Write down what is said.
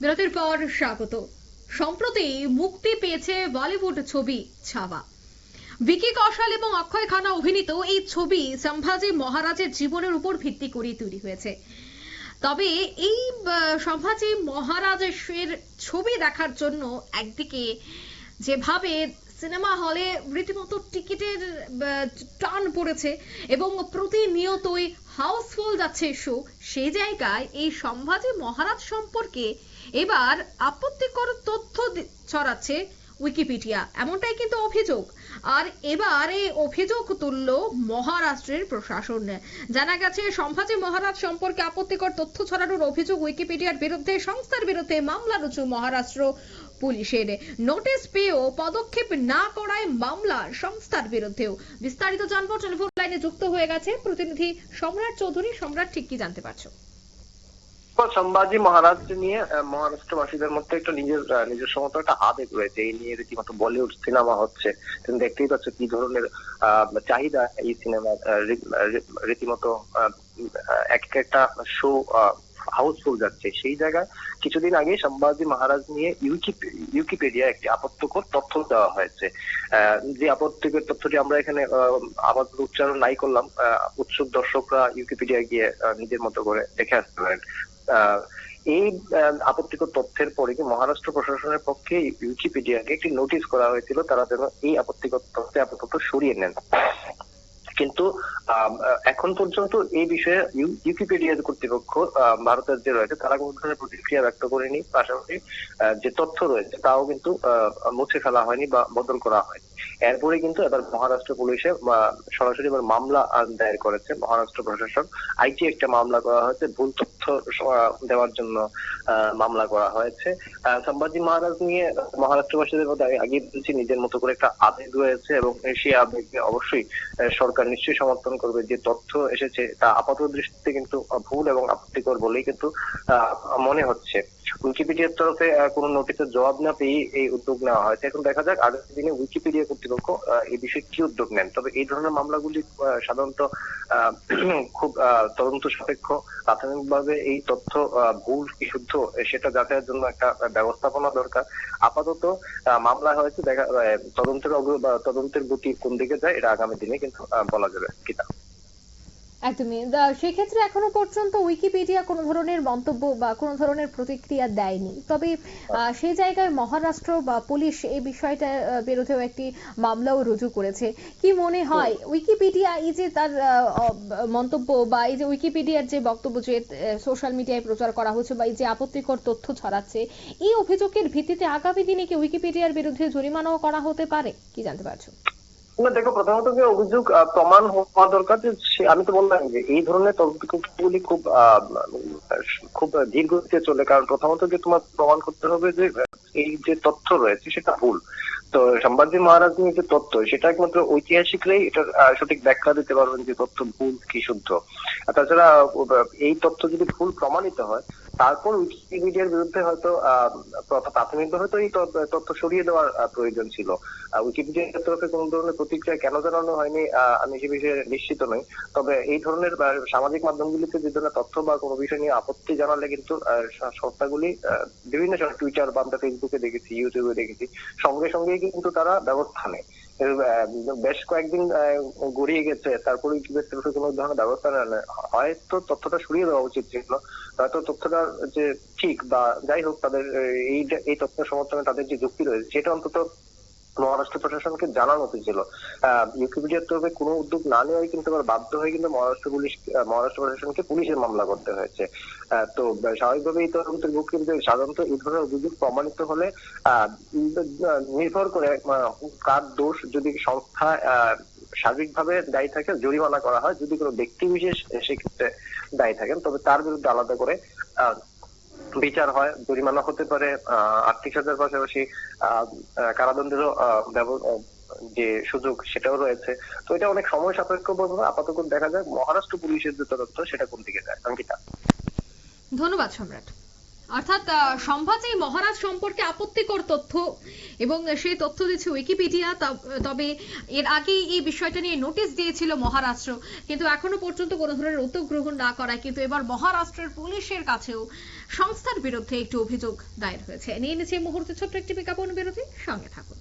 বিরতির পর স্বাগত। সম্প্রতি মুক্তি পেয়েছে বলিউড ছবি ছাওয়া। ভিকি কৌশল এবং অক্ষয় খানা অভিনীত এই ছবি সম্ভাজি মহারাজের জীবনের উপর ভিত্তি করে তৈরি হয়েছে। তবে এই সম্ভাজি মহারাজের ছবি দেখার জন্য একদিকে যেভাবে সিনেমা হলে রীতিমতো টিকিটের টান পড়েছে এবং প্রতিনিয়তই হাউসফুল যাচ্ছে শো। সেই জায়গায় এই সম্ভাজি মহারাজ সম্পর্কে এবার আপত্তিকর তথ্য ছড়াচ্ছে উইকিপিডিয়া। এমনটাই কিন্তু অভিযোগ। আর এবার এই অভিযোগ তুলল মহারাষ্ট্রের প্রশাসন। জানা গেছে, সম্ভাজি মহারাজ সম্পর্কে আপত্তিকর তথ্য ছড়ানোর অভিযোগ উইকিপিডিয়ার বিরুদ্ধে, সংস্থার বিরুদ্ধে মামলা রুজু মহারাষ্ট্র পুলিশের নোটিশ পেয়েও পদক্ষেপ না করায় মামলা সংস্থার বিরুদ্ধেও। বিস্তারিত জানব, টেলিফোন লাইনে যুক্ত হয়ে গেছে প্রতিনিধি সম্রাট চৌধুরী। সম্রাট, ঠিক কি জানতে পারছ? সম্ভাজি মহারাজ নিয়ে মহারাষ্ট্রবাসীদের মধ্যে একটা নিজের নিজস্ব মতো একটা আবেগ রয়েছে। এই নিয়ে রীতিমতো বলিউড সিনেমা হচ্ছে। তুমি দেখতেই পাচ্ছ কি ধরনের চাহিদা এই সিনেমা রীতিমতো এক একটা শো হাউসফুল যাচ্ছে। সেই জায়গায় কিছুদিন আগে সম্ভাজি মহারাজ নিয়ে ইউকি- ইউকিপিডিয়া একটি আপত্তিকর তথ্য দেওয়া হয়েছে। যে আপত্তিকর তথ্যটি আমরা এখানে আপাতত উচ্চারণ নাই করলাম। উৎসুক দর্শকরা ইউকিপিডিয়া গিয়ে নিজের মতো করে দেখে আসতে পারেন। এই আপত্তিকর তথ্যের পরে কি মহারাষ্ট্র প্রশাসনের পক্ষে উইকিপিডিয়াকে একটি নোটিশ করা হয়েছিল, তারা যেন এই আপত্তিকর তথ্যে আপাতত সরিয়ে নেন। কিন্তু এখন পর্যন্ত এই বিষয়ে উইকিপিডিয়া কর্তৃপক্ষ ভারতের যে রয়েছে, তারা কোনো ধরনের প্রতিক্রিয়া ব্যক্ত করেনি। পাশাপাশি যে তথ্য রয়েছে, তাও কিন্তু মুছে ফেলা হয়নি বা বদল করা হয়নি। এরপরে কিন্তু এবার মহারাষ্ট্র পুলিশে সরাসরি এবার মামলা দায়ের করেছে। মহারাষ্ট্র প্রশাসন, আইটি একটা মামলা করা হয়েছে, ভুল তথ্য আহ, দেওয়ার জন্য মামলা করা হয়েছে। সম্ভাজি মহারাজ নিয়ে মহারাষ্ট্রবাসীদের আমি আগে বলছি নিজের মতো করে একটা আবেগ রয়েছে এবং সেই আবেগকে অবশ্যই সরকার নিশ্চয়ই সমর্থন করবে। যে তথ্য এসেছে তা আপাত দৃষ্টিতে কিন্তু ভুল এবং আপত্তিকর বলেই কিন্তু মনে হচ্ছে। উইকিপিডিয়ার তরফে কোনো নোটিশের জবাব না পেয়ে এই উদ্যোগ নেওয়া হয়েছে। এখন দেখা যাক আগামী দিনে উইকিপিডিয়া কর্তৃপক্ষ এই বিষয়ে কি উদ্যোগ নেন। তবে এই ধরনের মামলাগুলি সাধারণত খুব তদন্ত সাপেক্ষ প্রাথমিকভাবে এই তথ্য ভুল কি শুদ্ধ সেটা যাচাইয়ের জন্য একটা ব্যবস্থাপনা দরকার। আপাতত মামলা হয়েছে দেখা তদন্তের তদন্তের গতি কোন দিকে যায়, এটা আগামী দিনে কিন্তু বলা যাবে। কিনা একদমই। সেক্ষেত্রে এখনও পর্যন্ত উইকিপিডিয়া কোনো ধরনের মন্তব্য বা কোনো ধরনের প্রতিক্রিয়া দেয়নি। তবে সেই জায়গায় মহারাষ্ট্র বা পুলিশ এই বিষয়টা বিরুদ্ধেও একটি মামলাও রুজু করেছে। কি মনে হয় উইকিপিডিয়া এই যে তার মন্তব্য বা এই যে উইকিপিডিয়ার যে বক্তব্য যে সোশ্যাল মিডিয়ায় প্রচার করা হচ্ছে বা এই যে আপত্তিকর তথ্য ছড়াচ্ছে এই অভিযোগের ভিত্তিতে আগামী দিনে কি উইকিপিডিয়ার বিরুদ্ধে জরিমানাও করা হতে পারে? কি জানতে পারছ? না, দেখো, প্রথমত যে অভিযোগ প্রমাণ হওয়া দরকার যে আমি তো বললাম যে এই ধরনের তদন্তগুলি খুব খুব দীর্ঘ চলে। কারণ প্রথমত যে তোমার প্রমাণ করতে হবে যে এই যে তথ্য রয়েছে, সেটা ভুল। তো সম্ভাজি মহারাজ নিয়ে যে তথ্য সেটা একমাত্র ঐতিহাসিকরাই এটার সঠিক ব্যাখ্যা দিতে পারবেন যে তথ্য ভুল কি শুদ্ধ। আর তাছাড়া এই তথ্য যদি ভুল প্রমাণিত হয় তারপর উইকিপিডিয়ার বিরুদ্ধে হয়তো আহ, প্রা- প্রাথমিকভাবে তো এই তথ্য সরিয়ে দেওয়ার প্রয়োজন ছিল। উইকিপিডিয়ার তরফে কোনো ধরনের প্রতিক্রিয়া কেন জানানো হয়নি আমি সে বিষয়ে নিশ্চিত নই। তবে এই ধরনের সামাজিক মাধ্যমগুলিতে যে ধরনের তথ্য বা কোনো বিষয় নিয়ে আপত্তি জানালে কিন্তু সংস্থাগুলি বিভিন্ন টুইটার বা আমরা ফেসবুকে দেখেছি ইউটিউবে দেখেছি সঙ্গে সঙ্গে কিন্তু তারা ব্যবস্থা নেয়। বেশ কয়েকদিন গড়িয়ে গেছে। তারপরে ইউটিউবের কোনো ধরনের ব্যবস্থা হয়তো তথ্যটা সরিয়ে দেওয়া উচিত ছিল। হয়তো তথ্যটা যে ঠিক বা যাই হোক তাদের, এই এই তথ্য সমর্থনে তাদের যে যুক্তি রয়েছে, সেটা অন্তত মহারাষ্ট্র প্রশাসনকে জানানো উচিত ছিল। ইউকিপিডিয়ার তরফে কোনো উদ্যোগ না নেওয়াই কিন্তু আবার বাধ্য হয়ে কিন্তু মহারাষ্ট্র পুলিশ মহারাষ্ট্র প্রশাসনকে পুলিশের মামলা করতে হয়েছে। তো আহ, স্বাভাবিকভাবে এই তদন্তের বুক কিন্তু সাধারণত এই ধরনের অভিযোগ প্রমাণিত হলে নির্ভর করে কার দোষ যদি সংস্থা সার্বিকভাবে দায়ী থাকে জরিমানা করা হয়। যদি কোনো ব্যক্তি বিশেষ সেক্ষেত্রে দায়ী থাকেন তবে তার বিরুদ্ধে আলাদা করে বিচার হয়, জরিমানা হতে পারে আর্থিক সাজার পাশাপাশি কারাদণ্ডেরও যে সুযোগ সেটাও রয়েছে। তো এটা অনেক সময় সাপেক্ষ বলব, আপাতত দেখা যায় মহারাষ্ট্র পুলিশের যে তদন্ত, সেটা কোন দিকে যায়। অঙ্কিতা। ধন্যবাদ, সম্রাট। অর্থাৎ সম্ভাজি মহারাজ সম্পর্কে আপত্তিকর তথ্য এবং সেই তথ্য দিচ্ছে উইকিপিডিয়া তবে এর আগে এই বিষয়টা নিয়ে নোটিশ দিয়েছিল মহারাষ্ট্র। কিন্তু এখনও পর্যন্ত কোনো ধরনের উদ্যোগ গ্রহণ না করায় কিন্তু এবার মহারাষ্ট্রের পুলিশের কাছেও সংস্থার বিরুদ্ধে একটি অভিযোগ দায়ের হয়েছে। নিয়ে নিচ্ছে মুহূর্তে ছোট্ট একটি বিজ্ঞাপন বিরতি, সঙ্গে থাকুন।